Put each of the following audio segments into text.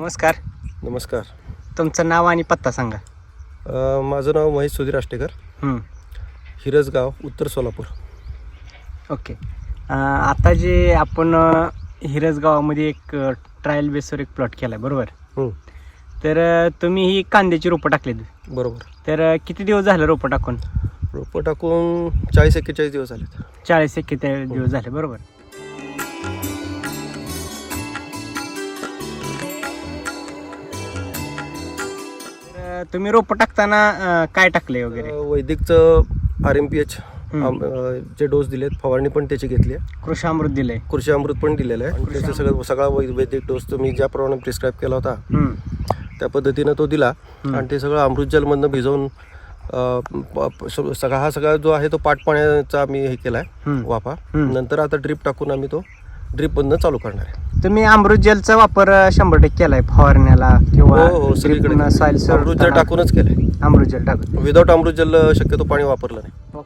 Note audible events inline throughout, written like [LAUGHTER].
नमस्कार. नमस्कार. तुमचं नाव आणि पत्ता सांगा. अ, माझं नाव महेश सुधीर आष्टेकर हं, हिरजगाव उत्तर सोलापूर. ओके. अं, आता जे आपण अं, हिरज गावामध्ये एक ट्रायल बेसवर एक प्लॉट केला आहे बरोबर? हं, तर अं, तुम्ही ही कांद्याची रोपं टाकलीत. बरोबर. तर अं, किती दिवस झालं रोपं टाकून? रोपं टाकून चाळीस एक्केचाळीस दिवस झालेत. चाळीस एक किती दिवस झाले बरोबर? अं, तुम्ही रोपं टाकताना अं, काय टाकले अ, वगैरे वैदिकचं आर एम पी एच. जे डोस दिलेत फवारणी पण त्याची घेतली आहे कृषी अमृत दिलंय कृषी अमृत पण दिलेलं आहे आणि त्याचं सगळं सगळा वै- वैदिक डोस तुम्ही ज्याप्रमाणे प्रिस्क्राईब केला होता त्या पद्धतीनं तो दिला. आणि ते सगळं अमृत जलमधनं भिजवून अ, प- प- स- सगळा हा सगळा जो आहे तो पाट पाण्याचा आम्ही हे केला आहे. वाफा. नंतर आता ड्रीप टाकून आम्ही तो ड्रीपमधनं चालू करणार आहे. तुम्ही अमृत जेलचा वापर शंभर टक्के केलाय फवारण्याला किंवा हो हो सगळीकडे. drip न soil अमृत जल टाकूनच केलंय. अमृत जेल टाकून. विदाऊट अमृत जल शक्यतो पाणी वापरलं नाही.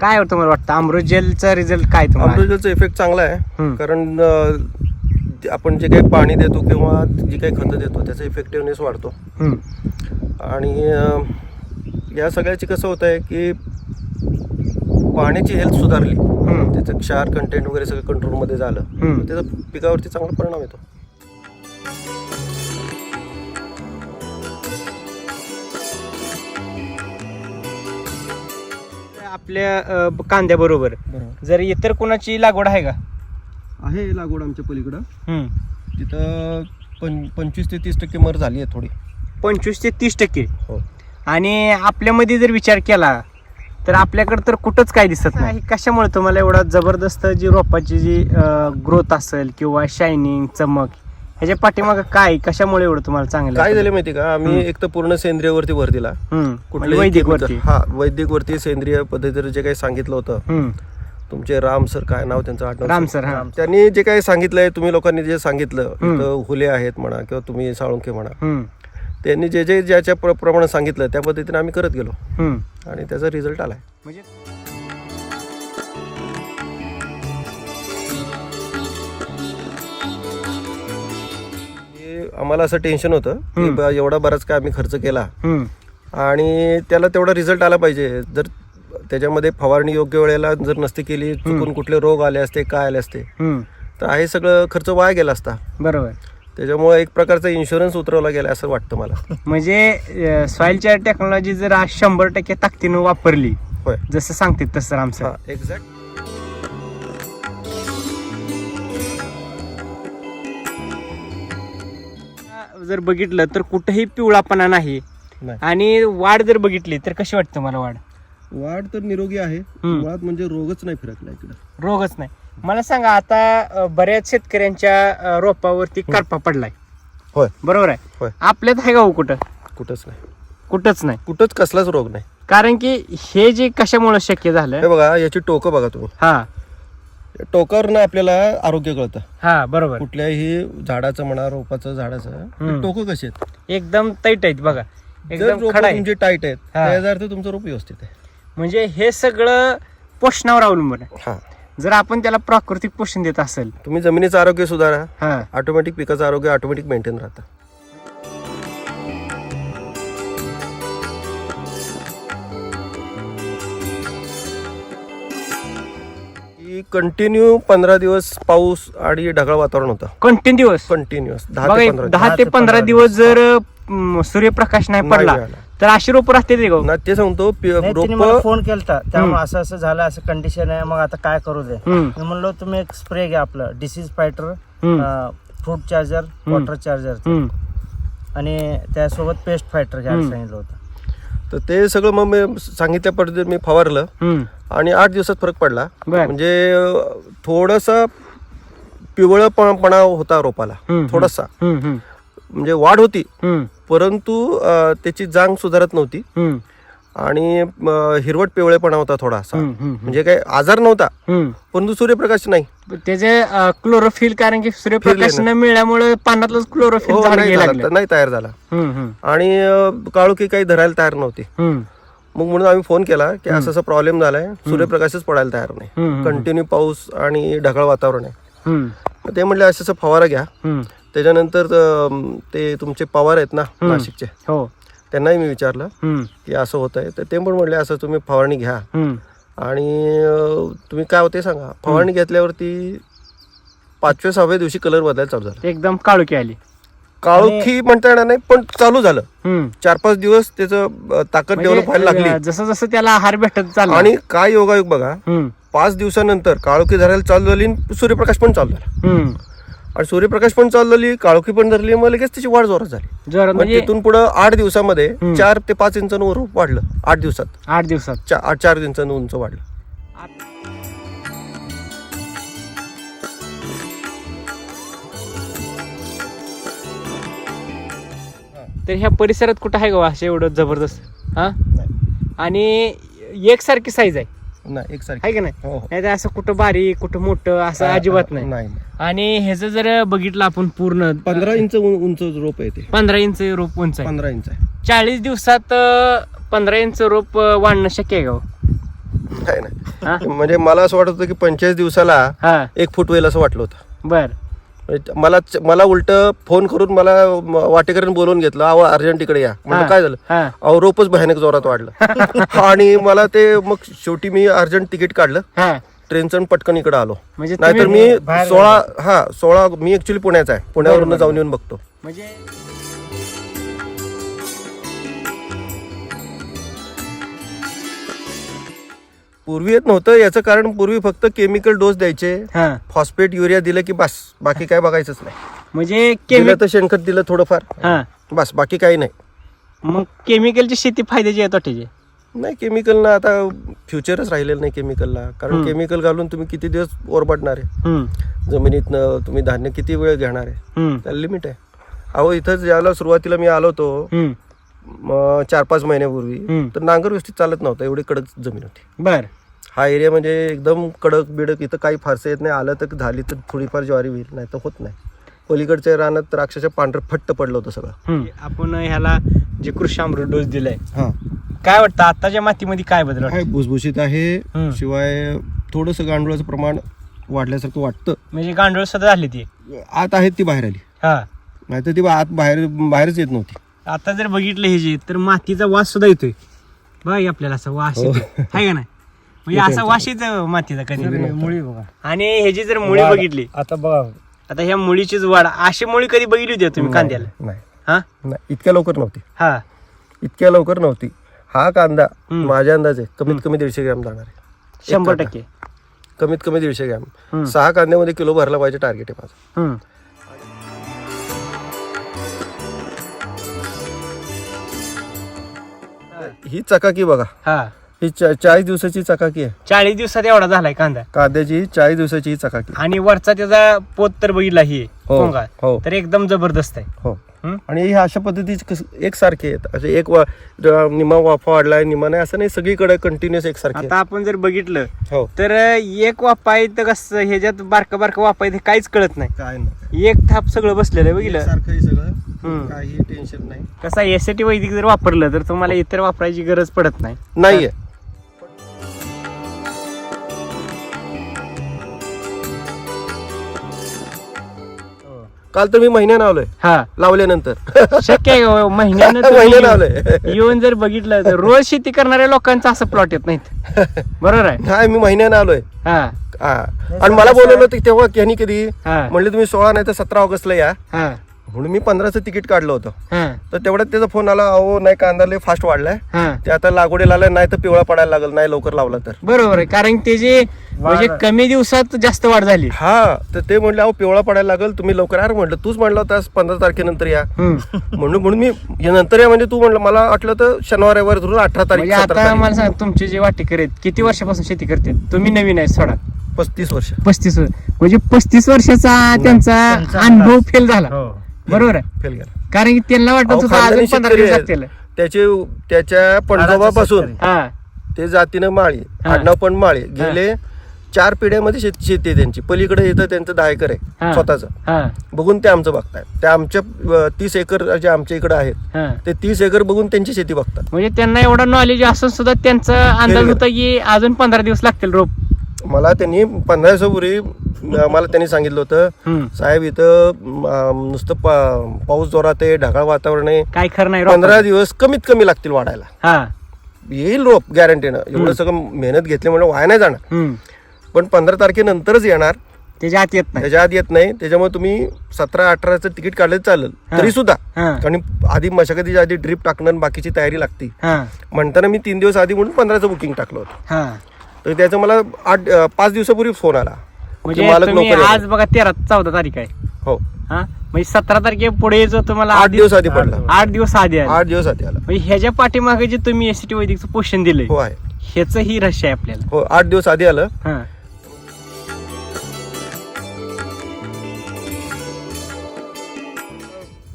काय होतं मला वाटतं? अमृत जेलचा रिझल्ट काय तुम्हाला? अमृत जलचा इफेक्ट चांगला आहे. हं. कारण अं, ते आपण जे काही पाणी देतो किंवा जी काही खतं देतो त्याचा इफेक्टिव्हनेस वाढतो. हं, आणि या सगळ्याची कसं होत आहे की पाण्याची हेल्थ सुधारली. त्याचं क्षार कंटेंट वगैरे सगळं कंट्रोलमध्ये झालं. त्याचा पिकावरती चांगला परिणाम येतो. आपल्या कांद्याबरोबर. जर इतर कोणाची लागवड आहे का? आहे लागवड आमच्या पलीकडं. तिथं पंचवीस ते तीस टक्के मर झाली आहे थोडी. पंचवीस ते तीस टक्के. हो. आणि आपल्यामध्ये जर विचार केला तर आपल्याकडे तर कुठंच काय दिसत नाही. कशामुळे तुम्हाला एवढा जबरदस्त जी रोपाची जी ग्रोथ असेल किंवा शायनिंग चमक ह्याच्या पाठीमागं काय? कशामुळे एवढं तुम्हाला चांगलं काय झालं माहिती का? आम्ही. एक तर पूर्ण सेंद्रियवरती भर दिला. हं. कुठल्याही वैदिक chemical- वरती हा वैदिक वरती सेंद्रिय पद्धतीने जे काही सांगितलं होतं. हं. तुमचे राम सर काय नाव त्यांचं आठवण राम सर. हा. त्यांनी जे काही सांगितलंय तुम्ही लोकांनी जे सांगितलं. इथं हुले आहेत म्हणा किंवा तुम्ही साळुंके म्हणा. हं. त्यांनी जे जे ज्याच्या प्र- प्रमाणे सांगितलं त्या पद्धतीने आम्ही करत गेलो. आणि त्याचा रिझल्ट आलाय म्हणजे हे आम्हाला असं टेन्शन होतं की. बा एवढा बराच काय आम्ही खर्च केला. आणि त्याला तेवढा रिझल्ट आला पाहिजे जर त्याच्यामध्ये फवारणी योग्य वेळेला जर नसती केली चुकून कुठले रोग आले असते काय आले असते. तर हे सगळं खर्च वाया गेला असता बरोबर त्याच्यामुळे एक प्रकारचा इन्शुरन्स उतरवला गेला असं वाटतं मला. म्हणजे सॉइलच्या टेक्नॉलॉजी जर आज शंभर टक्के ताकदीनं वापरली होय. जसं सांगते तसं हा एक्झॅक्ट जर बघितलं तर कुठेही पिवळापणा नाही नाही. आणि वाढ जर बघितली तर कशी वाटतं मला वाढ? वाढ तर निरोगी आहे. हं. मुळात म्हणजे रोगच नाही फिरकला इकडं. रोगच नाही. मला सांगा आता अं, बऱ्याच शेतकऱ्यांच्या अं, रोपावरती करपा पडलाय. होय. बरोबर आहे? होय. आपल्यात आहे का हो कुठं? कुठंच नाही. कुठंच नाही. कुठंच कसलाच रोग नाही. कारण की हे जे कशामुळे शक्य हे झालं बघा याची टोकं बघा तुम्ही. हा. या टोकावरनं आपल्याला आरोग्य कळतं. हा बरोबर. कुठल्याही झाडाचं म्हणा रोपाचं झाडाचं टोकं कशी आहेत? एकदम तैट आहेत बघा. जर एकदम रोपं खडा आहे तुमची टाईट आहेत हा. त्याचा अर्थ तुमचं रोप व्यवस्थित आहे. म्हणजे हे सगळं पोषणावर अवलंबून आहे. हा. जर आपण त्याला प्राकृतिक पोषण देत असेल तुम्ही जमिनीचं आरोग्य सुधारा. हा. ऑटोमॅटिक पिकाचं आरोग्य ऑटोमॅटिक मेंटेन राहतं. कंटिन्यू पंधरा दिवस पाऊस आणि ढगाळ वातावरण होतं. कंटिन्युअस कंटिन्युअस दहा बघा ते पंधरा दहा ते पंधरा दिवस जर अं, सूर्यप्रकाश नाही नाही पडला मिळाला. तर अशी रोप राहते ते ना ते सांगतो नाही, त्यांनी मला रोप फोन केलता. त्यामुळे असं असं झालं असं कंडिशन आहे. मग आता काय करू दे? हम्म, मी म्हणलो तुम्ही एक स्प्रे घ्या आपलं. Disease fighter hmm, fruit charger water charger hmm, आणि त्यासोबत पेस्ट फायटर घ्यायला. सांगितलं होतं. तर ते सगळं मग मी सांगितल्या पद्धतीने मी फवारलं. हम्म. आणि आठ दिवसात फरक पडला. बर. म्हणजे अं, थोडासा पिवळपणा होता रोपाला. हम्म, थोडासा. हम्म, हम्म, म्हणजे वाढ होती. हम्म, परंतु त्याची जांग सुधारत नव्हती. आणि हिरवट पिवळेपणा होता थोडासा. म्हणजे काही आजार नव्हता. परंतु सूर्यप्रकाश नाही. त्याचे क्लोरोफिल कारण की सूर्यप्रकाश न मिळाल्यामुळे पानातलं क्लोरोफिल हो, नाही तयार झाला. आणि अं, काळोखी काही धरायला तयार नव्हती. मग म्हणून आम्ही फोन केला की असं असं प्रॉब्लेम झालाय. सूर्यप्रकाशच पडायला तयार नाही. कंटिन्यू पाऊस आणि ढगाळ वातावरण आहे. ते म्हणले असं असं फवारा घ्या. त्याच्यानंतर ते तुमचे पवार आहेत ना. नाशिकचे. हो. त्यांनाही मी विचारलं की असं होत आहे तर ते पण म्हणले असं तुम्ही फवारणी घ्या. आणि तुम्ही काय होते सांगा. फवारणी घेतल्यावरती पाचव्या सहाव्या दिवशी कलर बदलायला चालू झाला. एकदम काळुकी आली. काळोखी म्हणता येणार नाही पण चालू झालं. चार पाच दिवस त्याचं ताकद डेव्हलप व्हायला म्हणजे, लागली. जसं जसं त्याला आहार भेटत चालला. आणि काय योगायोग बघा पाच दिवसानंतर काळोखी धरायला चालू झाली सूर्यप्रकाश पण चालू झाला. आणि सूर्यप्रकाश पण चालू झाली काळोखी पण धरली मग लगेच त्याची वाढ जोरात झाली. जोरात मग म्हणजे तिथून पुढे आठ दिवसामध्ये. चार ते पाच इंचानं वर वाढलं आठ दिवसात. आठ दिवसात. चा- आठ चार इंचानं उंच वाढलं. तर ह्या परिसरात कुठं आहे का असं एवढं जबरदस्त? हा? आणि एकसारखी साईज आहे? नाही एकसारखी. आहे का नाही? हो हो. नाही तर असं कुठं बारीक कुठं मोठं असं अजिबात नाही. नाही आणि ह्याचं जर बघितलं आपण पूर्ण पंधरा इंच उं- उंच रोप आहे ते. पंधरा इंच रोप उंच आहे. पंधरा इंच आहे. चाळीस दिवसात अं, पंधरा इंच रोप अं, वाढणं शक्य आहे का हो? नाही. हा? म्हणजे मला असं वाटत होतं की पंचेचाळीस दिवसाला हा. एक फूट होईल असं वाटलं होतं. बर. मला मला उलट फोन करून मला वाटेकऱ्यांनी बोलवून घेतलं अहो अर्जंट इकडे या. म्हणजे. काय झालं? अहो रोपच भयानक जोरात वाढलं. [LAUGHS] आणि मला ते मग शेवटी मी अर्जंट तिकीट काढलं. हा. ट्रेनचं पटकन इकडे आलो. म्हणजे नाहीतर मी सोळा हा सोळा मी ऍक्च्युली पुण्याचा आहे. पुण्यावरून जाऊन येऊन बघतो. म्हणजे पूर्वी येत नव्हतं. याचं कारण पूर्वी फक्त केमिकल डोस द्यायचे. हा. फॉस्फेट युरिया दिलं की बस. बाकी काय बघायचंच नाही. म्हणजे दिलं केमिकल तर शेणखत दिलं थोडंफार. हा. बस. बाकी काही नाही. मग केमिकलची शेती फायद्याची आहे तोट्याची नाही केमिकलनं आता फ्युचरच राहिलेलं नाही केमिकलला कारण हम्म. केमिकल घालून तुम्ही किती दिवस ओरबाडणार आहे? हम्म. जमिनीतनं तुम्ही धान्य किती वेळ घेणार आहे? हम्म. त्याला लिमिट आहे. अहो इथंच याला सुरुवातीला मी आलो होतो. हम्म. चार पाच महिन्यापूर्वी हम्म. तर नांगर व्यवस्थित चालत नव्हतं एवढी कडक जमीन होती. बर. हा एरिया म्हणजे एकदम कडक बिडक इथं काही फारसं येत नाही आलं तर झाली तर थोडीफार ज्वारी होईल नाही तर होत नाही. पलीकडच्या रानात तर अक्षरशः पांढरं फट्ट पडलं होतं सगळं. हम्म. आपण ह्याला जे कृषी अमृत डोस दिलाय हा. काय वाटतं आताच्या मातीमध्ये काय बदल वाटतं? काय भुसभुशीत आहे हम्म. शिवाय थोडंसं गांडुळाचं प्रमाण वाढल्यासारखं वाटतं. म्हणजे गांडूळ सुद्धा झाली ती. आत आहेत ती बाहेर आली. हा. नाहीतर ती आत बाहेर बाहेरच येत नव्हती. आता जर बघितलं हे जे तर मातीचा वास सुद्धा येतोय. बघ आपल्याला असा वास हो. येतोय आहे का नाही? म्हणजे असा वास येतो मातीचा कधी. मुळी बघा. आणि ह्याची जर मुळी. बघितली आता बघा. आता ह्या मुळीचीच वाढ अशी मुळी कधी बघितली होती तुम्ही कांद्याला? नाही. हा? नाही इतक्या लवकर नव्हती. हा. इतक्या लवकर नव्हती. हा कांदा. माझ्या अंदाजे कमीत कमी दीडशे ग्रॅम जाणार आहे. शंभर. टक्के. कमीत कमी दीडशे ग्रॅम. सहा कांद्यामध्ये किलो भरला पाहिजे टार्गेट आहे माझं. ही चकाकी बघा. हा. ही चा- चाळीस दिवसाची चकाकी आहे. चाळीस दिवसात एवढा झालाय कांदा. कांद्याची चाळीस दिवसाची ही चकाकी आणि वरचा त्याचा पोत तर बघितला ही हो, हो. तर एकदम जबरदस्त आहे. हो? आणि हे अशा पद्धतीचे कस- एकसारखे आहेत. असे एक वा- निमा वाफा वाढलाय निमा नाही असं नाही सगळीकडे कंटिन्युअस एकसारखे आहेत. आता आपण जर बघितलं हो. तर एक वापा आहे तर कसं ह्याच्यात बारका बारका वापा आहे ते काहीच कळत नाही. काय नाही. एक थाप सगळं बसलेलं आहे बघितलं? एकसारखं हे सगळं. काही टेन्शन नाही. कसं एस टी वैदिक जर वापरलं तर तुम्हाला इतर वापरायची गरज पडत नाही. नाहीये. काल तर मी महिन्यानं आलोय हा. लावल्यानंतर. शक्य आहे का? महिन्यानं [LAUGHS] महिन्यानं तुम्ही आलोय येऊन जर बघितलं तर रोज शेती करणाऱ्या लोकांचा असं प्लॉट येत नाहीत. बरोबर आहे? नाही मी महिन्यानं आलोय हा. हा. आणि मला बोलवलं होतं तेव्हा यांनी कधी हा. म्हणले तुम्ही सोळा नाही तर सतरा ऑगस्टला या. हा. म्हणून मी पंधराचं तिकीट काढलं होतं. हा. तर तेवढ्यात त्याचा फोन आला अहो नाही कांदा लय फास्ट वाढलाय. हा. ते आता लागवडीला आलाय नाही तर पिवळा पडायला लागल नाही लवकर लावला तर. बरोबर आहे कारण ते जे म्हणजे कमी दिवसात जास्त वाढ झाली. हा तर ते म्हणले अहो पिवळा पडायला लागल तुम्ही लवकर यार म्हटलं तूच म्हणला होतास पंधरा तारखेनंतर या. म्हणून म्हणून मी या नंतर या म्हणजे तू म्हणलं मला वाटलं तर शनिवार रविवार धरून अठरा तारीख म्हणजे आता मला सांग तुमचे जे वाटेकर आहेत किती वर्षापासून शेती करते? तुम्ही नवीन आहे सोडा. पस्तीस वर्ष. पस्तीस म्हणजे पस्तीस वर्षाचा त्यांचा अनुभव. फेल झाला. हो. बरोबर आहे. फेल गेला. कारण की त्यांना वाटत अहो, होतं खानदानी अजून पंधरा शेतकरी दिवस आहेत. लागतील त्याचे त्याच्या. हा. ते जातीनं माळी हा. आडनाव पण माळी. गेले चार पिढ्यामध्ये शेती शेती आहे त्यांची. पलीकडे इथं त्यांचं दहा एकर हा. आहे स्वतःचं. हा. बघून ते आमचं बघतायत. ते आमच्या अं, तीस एकर जे आमच्या इकडे आहेत हा. ते तीस एकर बघून त्यांची शेती बघतात. म्हणजे त्यांना एवढं नॉलेज असून सुद्धा त्यांचा अंदाज. होता की अजून पंधरा दिवस लागतील रोप. मला त्यांनी पंधरा दिवसापूर्वी मला त्यांनी सांगितलं होतं. साहेब इथं अं, नुसतं पा- पाऊस जोरात आहे ढगाळ वातावरण आहे. काय खरं नाही पंधरा दिवस कमीत कमी लागतील वाढायला. हा. येईल रोप गॅरंटीनं एवढं सगळं मेहनत घेतल्यामुळे वाया नाही जाणार. हम्म. पण पंधरा तारखेनंतरच येणार. त्याच्या आत येत नाही. त्याच्या आत येत नाही. त्याच्यामुळे तुम्ही सतरा अठराचं तिकीट काढलं चालेल. हा. तरी सुद्धा. हा. कारण आधी मशागतीच्या आधी ड्रीप टाकणं आणि बाकीची तयारी लागते. हा. म्हणताना मी तीन दिवस आधी म्हणून पंधराचं बुकिंग टाकलं होतं. हा. तर त्याचा मला आठ अं, पाच दिवसापूर्वी फोन आला की म्हणजे मालक तुम्ही लवकर आज. बघा तेरा चौदा तारीख आहे. हो. हा? म्हणजे सतरा तारखे पुढे जो तुम्हाला आठ आधी- दिवस आधी पडला. आठ दिवस आधी आले. आठ दिवस आधी आला. म्हणजे ह्याच्या पाठीमागे जे तुम्ही एस टी वैदिकचं पोषण दिलंय हो आहे. ह्याच ही रहस्य आहे आपल्याला. हो आठ दिवस आधी आलं. हा.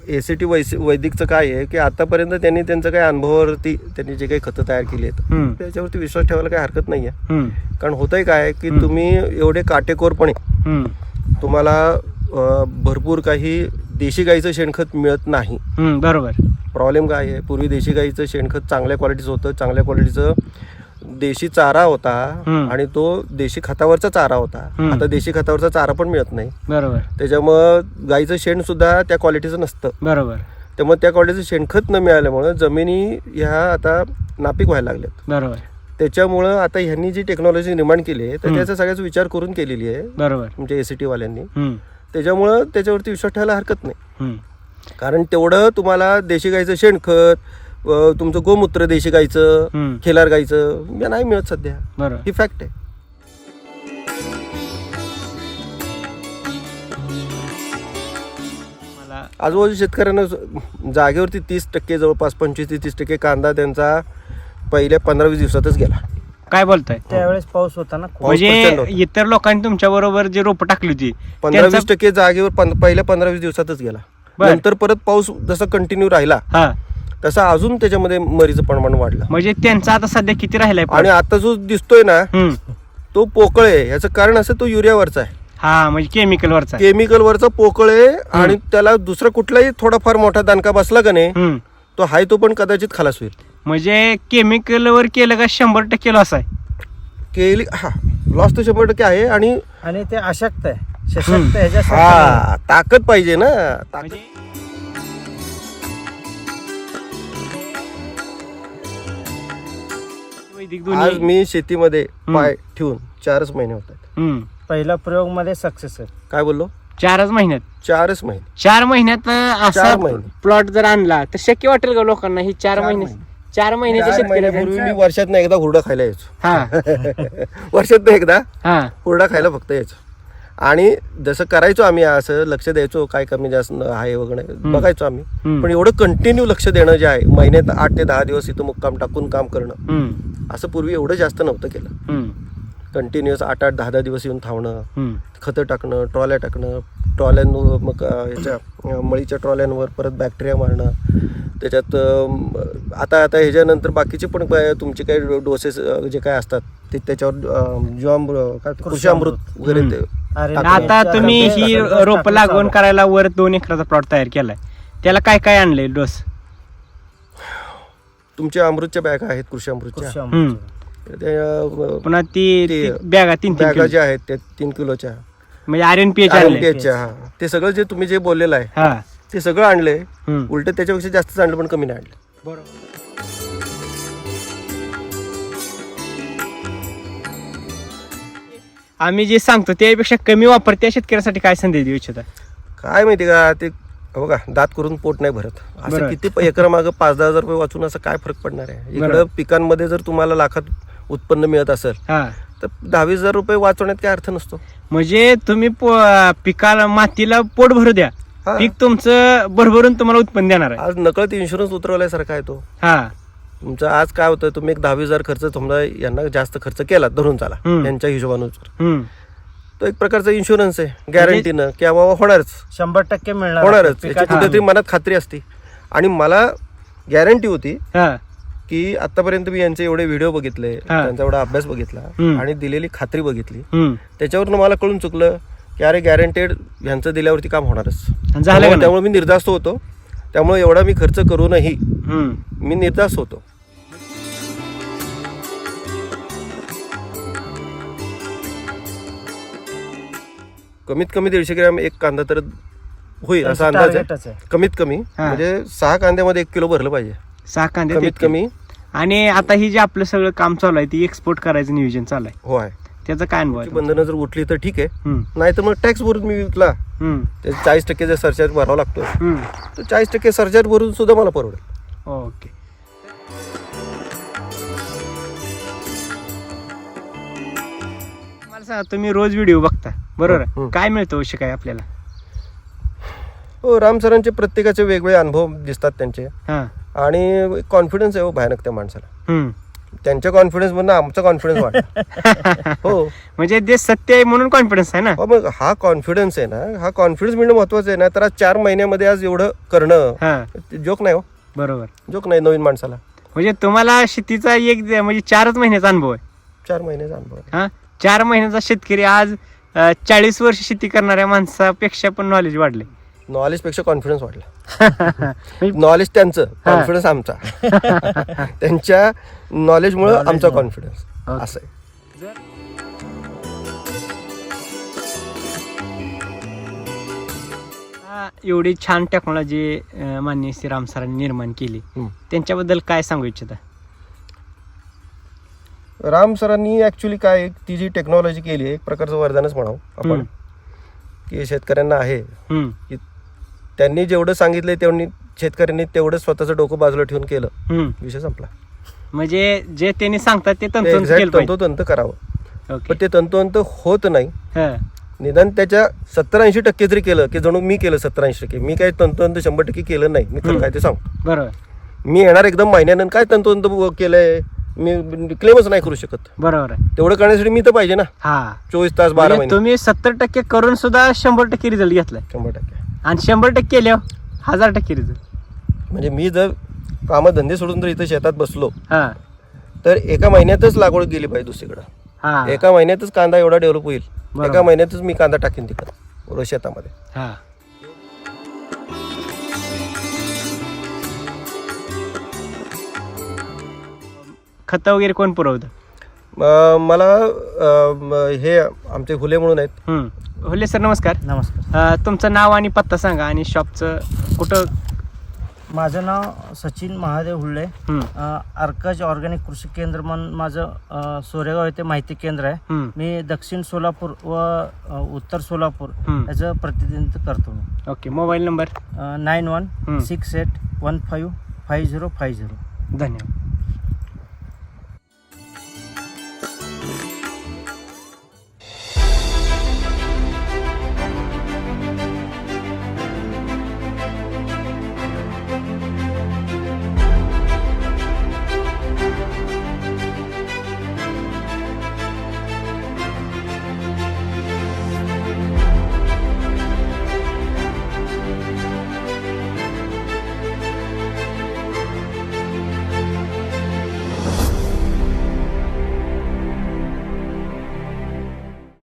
ए सी टी वैदिकचं काय आहे की आतापर्यंत त्यांनी त्यांचं काही अनुभवावरती त्यांनी जे काही खतं तयार केली आहेत. त्याच्यावरती विश्वास ठेवायला काही हरकत नाही आहे. कारण होतंय काय की. तुम्ही एवढे काटेकोरपणे. तुम्हाला भरपूर काही देशी गाईचं शेणखत मिळत नाही. बरोबर प्रॉब्लेम काय आहे पूर्वी देशी गाईचं शेणखत चांगल्या क्वालिटीचं होतं चांगल्या क्वालिटीचं देशी चारा होता हम्म. आणि तो देशी खतावरचा चारा होता हम्म. आता देशी खतावरचा चारा पण मिळत नाही बरोबर त्याच्यामुळं गाईचं शेण सुद्धा त्या क्वालिटीचं नसतं बरोबर त्यामुळे त्या क्वालिटीचं शेणखत न मिळाल्यामुळं जमिनी ह्या आता नापीक व्हायला लागल्यात बरोबर त्याच्यामुळं आता ह्यांनी जी टेक्नॉलॉजी निर्माण केली आहे तर हम्म. त्याचा सगळ्याच विचार करून केलेली आहे बरोबर तुमच्या ए सी टी वाल्यांनी हम्म. त्याच्यामुळं त्याच्यावरती विश्वास ठेवायला हरकत नाही हम्म. कारण तेवढं तुम्हाला देशी गाईचं शेणखत अ, तुमचं गोमूत्र देशी हम्म. खेलार गाईचं या नाही मिळत सध्या बरोबर ही फॅक्ट आहे मला आजूबाजू शेतकऱ्यांना ज- जागेवरती तीस टक्के जवळपास पंचवीस ते तीस टक्के कांदा त्यांचा पहिल्या पंधरा वीस दिवसातच गेला काय बोलताय त्यावेळेस पाऊस होता ना खूप. पाऊस प्रचंड म्हणजे होता. इतर लोकांनी तुमच्या बरोबर जे रोप टाकली होती पंधरा त्यांचा- वीस टक्के जागेवर पं- पहिल्या पंधरा वीस दिवसातच गेला बर. नंतर परत पाऊस जसा कंटिन्यू राहिला हा तसा अजून त्याच्यामध्ये मरीचं प्रमाण वाढलं. म्हणजे त्यांचा आता सध्या किती राहिलाय आणि आता जो दिसतोय ना हम्म. तो पोकळ आहे. याचं कारण असं तो युरियावरचा आहे. हा म्हणजे केमिकल वरचा केमिकल वरचा पोकळ आहे आणि त्याला दुसरा कुठलाही थोडाफार मोठा दणका बसला का नाही हम्म. तो हाय तो पण कदाचित खालास होईल. म्हणजे केमिकल वर केलं का शंभर टक्के लॉस आहे? केली हा लॉस तर शंभर टक्के आहे आणि आणि ते अशक्त आहे. हम्म. सशक्त ह्याच्यासाठी हा ताकद पाहिजे ना ताकद. म्हणजे आज मी शेतीमध्ये. पाय ठेवून चारच महिने होत आहेत. हम्म. पहिल्या प्रयोगमध्ये सक्सेस आहे. काय बोललो? चारच महिन्यात. चारच महिने. चार महिन्यात असा चार महिने. प्लॉट जर आणला तर शक्य वाटेल का लोकांना ही चार महिने. चार महिन्याच्या चार शेतकऱ्याचा मी वर्षात एकदा हुरडा खायला यायचो. हा. [LAUGHS] वर्षात एकदा हा. हुरडा खायला फक्त यायचो. आणि जसं करायचो आम्ही असं लक्ष द्यायचो काय कमी जास्त आहे वगैरे बघायचो आम्ही. पण एवढं कंटिन्यू लक्ष देणं जे आहे महिन्यात आठ ते दहा दिवस इथं मुक्काम टाकून काम करणं. असं पूर्वी एवढं जास्त नव्हतं केलं. कंटिन्युअस आठ आठ दहा दहा दिवस येऊन थांबणं. खतं टाकणं ट्रॉल्या टाकणं ट्रॉल्यांवर मग ह्याच्या मळीच्या ट्रॉल्यांवर परत बॅक्टेरिया मारणं त्याच्यात आता आता ह्याच्यानंतर बाकीचे पण काय तुमचे काही डोसेस जे काय असतात ते त्याच्यावर जीवामृत कृषामृत वगैरे ते अरे टाकणं. आता तुम्ही ही रोप लागवण. करायला वर दोन एकराचा प्लॉट तयार केलाय. त्याला काय काय आणलंय डोस? तुमच्या अमृतच्या बॅगा आहेत कृषी अमृतच्या? पुन्हा ती बॅगा तीन तीन बॅगा. ज्या आहेत त्या तीन किलोच्या. म्हणजे आर एन पी एच च्या, हा. ते सगळं जे तुम्ही जे बोललेलं आहे हा. ते सगळं आणले हम्म. उलट त्याच्यापेक्षा जास्तच आणलं पण कमी नाही आणलं. आम्ही जे सांगतो त्यापेक्षा कमी वापर त्या शेतकऱ्यासाठी काय संदेश देऊ इच्छिता? काय माहिती का ते बघा दात करून पोट नाही भरत. असं बरोबर. किती प- एकरामागं पाच दहा हजार रुपये वाचून असं काय फरक पडणार आहे? इकडं बरोबर. पिकांमध्ये जर तुम्हाला लाखात उत्पन्न मिळत असेल हा. तर दहावीस हजार रुपये वाचवण्यात काय अर्थ नसतो. म्हणजे तुम्ही पो- पिकाला मातीला पोट भरू द्या. हा. पीक तुमचं भरभरून तुम्हाला उत्पन्न देणार आहे. आज नकळत इन्शुरन्स उतरवल्यासारखा आहे तो. हा. तुमचं आज काय होतं तुम्ही एक दहावीस हजार खर्च समजा यांना जास्त खर्च केला धरून चाला हम्म. यांच्या हिशोबानुसार. हम्म. तो एक प्रकारचा इन्शुरन्स आहे गॅरंटीनं की बाबा होणारच. शंभर टक्के मिळणार. होणारच. पिकाची कुठेतरी मनात खात्री असते. आणि मला गॅरंटी होती हा. की आतापर्यंत मी यांचे एवढे व्हिडिओ बघितले. त्यांचा एवढा अभ्यास बघितला. आणि दिलेली खात्री बघितली. त्याच्यावरून मला कळून चुकलं की अरे गॅरंटेड ह्यांचं दिल्यावरती काम होणारच त्यामुळे मी निर्धास्त होतो त्यामुळे एवढा मी खर्च करूनही. मी निर्धास्त होतो कमीत कमी दीडशे ग्रॅम एक कांदा तर होईल असा अंदाज आहे कमीत कमी. म्हणजे सहा कांद्यामध्ये एक किलो भरलं पाहिजे सहा कांदे कमीत. कमी आणि आता ही जे आपलं सगळं काम चालू आहे ती एक्सपोर्ट करायचं नियोजन चालू आहे हो आहे त्याचा काय अनुभव आहे? बंधनं जर उठली तर ठीक आहे हम्म. नाही तर मग टॅक्स भरून मी विकला हम्म. चाळीस टक्के जर सरचार्ज भरावा लागतो हम्म. तर चाळीस टक्के सरचार्ज भरून सुद्धा मला परवडेल ओके मला सांगा तुम्ही रोज व्हिडिओ बघता बरोबर आहे? हम्म. काय मिळतं शिकाय आपल्याला हो राम सरांचे प्रत्येकाचे वेगवेगळे अनुभव दिसतात त्यांचे हा आणि कॉन्फिडन्स आहे हो भयानक त्या माणसाला. हम्म. त्यांच्या कॉन्फिडन्स मधनं आमचा कॉन्फिडन्स वाढला. हो. म्हणजे ते सत्य आहे म्हणून कॉन्फिडन्स आहे ना? हो, मग हा कॉन्फिडन्स आहे ना हा कॉन्फिडन्स मिळणं महत्वाचं आहे ना तर आज चार महिन्यामध्ये आज एवढं करणं हा. जोक नाही हो. बरोबर. जोक नाही नवीन माणसाला. म्हणजे तुम्हाला शेतीचा एक म्हणजे चारच महिन्याचा अनुभव आहे. चार महिन्याचा अनुभव आहे. हा? चार महिन्याचा शेतकरी आज चाळीस वर्ष शेती करणाऱ्या माणसापेक्षा पण नॉलेज वाढले नॉलेजपेक्षा कॉन्फिडन्स वाढला नॉलेज त्यांचं कॉन्फिडन्स आमचा. [LAUGHS] त्यांच्या नॉलेजमुळे आमचा. कॉन्फिडन्स. असं आहे एवढी छान टेक्नॉलॉजी माननीय श्री राम सरांनी निर्माण केली. त्यांच्याबद्दल काय सांगू इच्छिता? राम सरांनी ऍक्च्युली काय ती जी टेक्नॉलॉजी केली आहे एक प्रकारचं वरदानच म्हणावं आपण. की शेतकऱ्यांना आहे. हम्म, की त्यांनी जेवढं सांगितलंय तेवढी शेतकऱ्यांनी तेवढं स्वतःचं डोकं बाजूला ठेवून केलं. विषय संपला. म्हणजे जे त्यांनी सांगतात ते तंतोतंत करावं. पण ते तंतोतंत होत नाही. निदान त्याच्या सत्तर ऐंशी टक्के जरी केलं की जणू मी केलं सत्तर ऐंशी टक्के मी काय तंतोतंत शंभर टक्के केलं नाही. मी. काय ते सांगतो बरोबर. मी येणार एकदम महिन्यानंतर काय तंतोतंत केलंय? मी क्लेमच नाही करू शकत. बरोबर आहे. तेवढं करण्यासाठी मी तर पाहिजे ना. हा. चोवीस तास बारा म्हणजे तुम्ही सत्तर टक्के करून सुद्धा शंभर टक्के रिझल्ट घेतलाय. शंभर टक्के. आणि शंभर टक्के केल्यावर हजार टक्के रिझल्ट. म्हणजे मी जर कामं धंदे सोडून जर इथं शेतात बसलो हा. तर एका महिन्यातच लागवड गेली पाहिजे दुसरीकडं. हा. एका महिन्यातच कांदा एवढा डेव्हलप होईल बरोबर. एका महिन्यातच मी कांदा टाकीन तिकडं बरोबर शेतामध्ये. हा. खत वगैरे कोण पुरवतं? म- मला अं, म- हे आमचे हुले म्हणून आहेत. हम्म. होले सर नमस्कार. नमस्कार. अं, तुमचं नाव आणि पत्ता सांगा आणि शॉपचं कुठं? माझं नाव सचिन महादेव हुल्ले. हम्म, अर्कज ऑर्गॅनिक कृषी केंद्र म्हणून माझं अ, सोरेगाव येथे माहिती केंद्र आहे. हम्म, मी दक्षिण सोलापूर व अ, उत्तर सोलापूर हम्म. याचं प्रतिनिधित्व करतो मी. Okay mobile number? Nine one. Six eight one five five zero five zero. धन्यवाद.